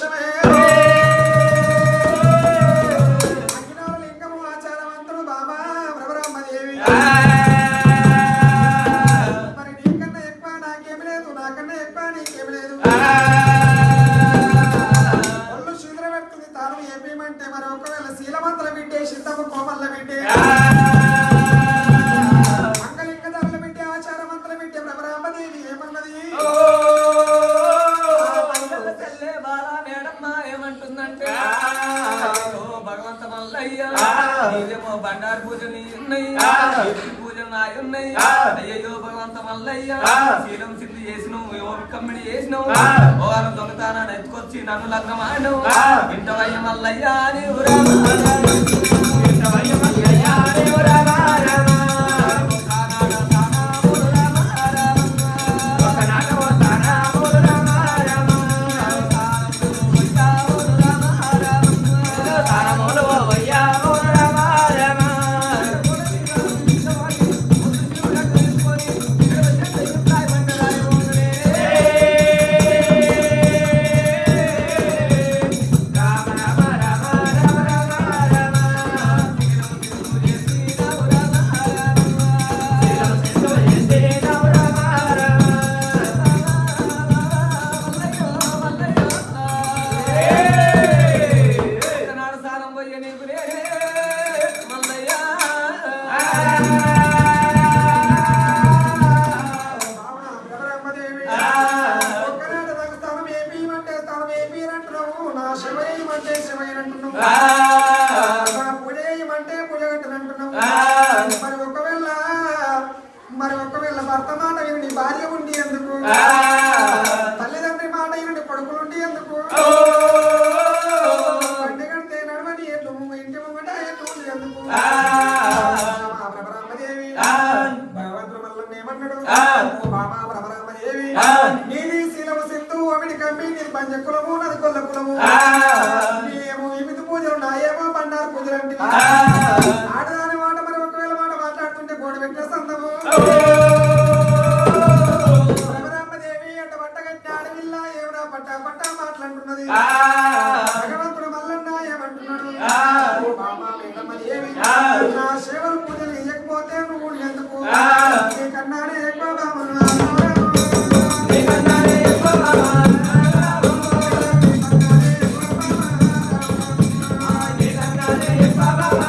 వంశమే లింగము ఆచారవంతుడు బాబా భ్రమరామదేవి మరి నీకన్నా ఎక్కువ నాకేమి లేదు నాకన్నా ఎక్కువ నీకేమి లేదు ఒళ్ళు శూద్ర పెడుతుంది తాను ఏమేమంటే మరి ఒకవేళ శీలమంతల బిడ్డే సిద్ధము కోమల్ల బిడ్డే మల్లయ్య నీదేమో బండారు పూజలు ఉన్నాయి ఎత్తి పూజలు నాయి ఉన్నాయి అయ్యో భగవంత మల్లయ్య శీలం సిద్ధి చేసినావు ఏమో కమ్మిడి చేసినావు ఓరం దొంగతానాన్ని ఎత్తుకొచ్చి నన్ను లగ్నం ఆడినావు ఇంటవయ్య మల్లయ్య అని ఏమీమంటే తాను ఏమీనంటున్నావు నా శివయ్యమంటే శివయ్యనంటున్నావు నా పూజేయమంటే పూజగట్టనంటున్నావు మరి ఒకవేళ మరి ఒకవేళ భర్త మాట విని భార్య ఉండి ఎందుకు? భ్రమరామదేవి భగవంతుడు మల్లని పంచకులము నది కొల్ల ఏమో ఇమిది పూజలు నాయేమో బండారు పూజలు అంటే ఆడదాని మాట మరి ఒకవేళ మాట మాట్లాడుతుంటే గోడు పెట్టిన సందము భ్రమరామదేవి అట వంటగట్టి ఆడవిల్ల పట్టా పట్టా మాట్లాడుతున్నది ఏమంటున్నాడు నా సేవలు పూజలు ఇవ్వకపోతే నువ్వు ఎందుకు? కన్నాడే ఎక్కువ బాబా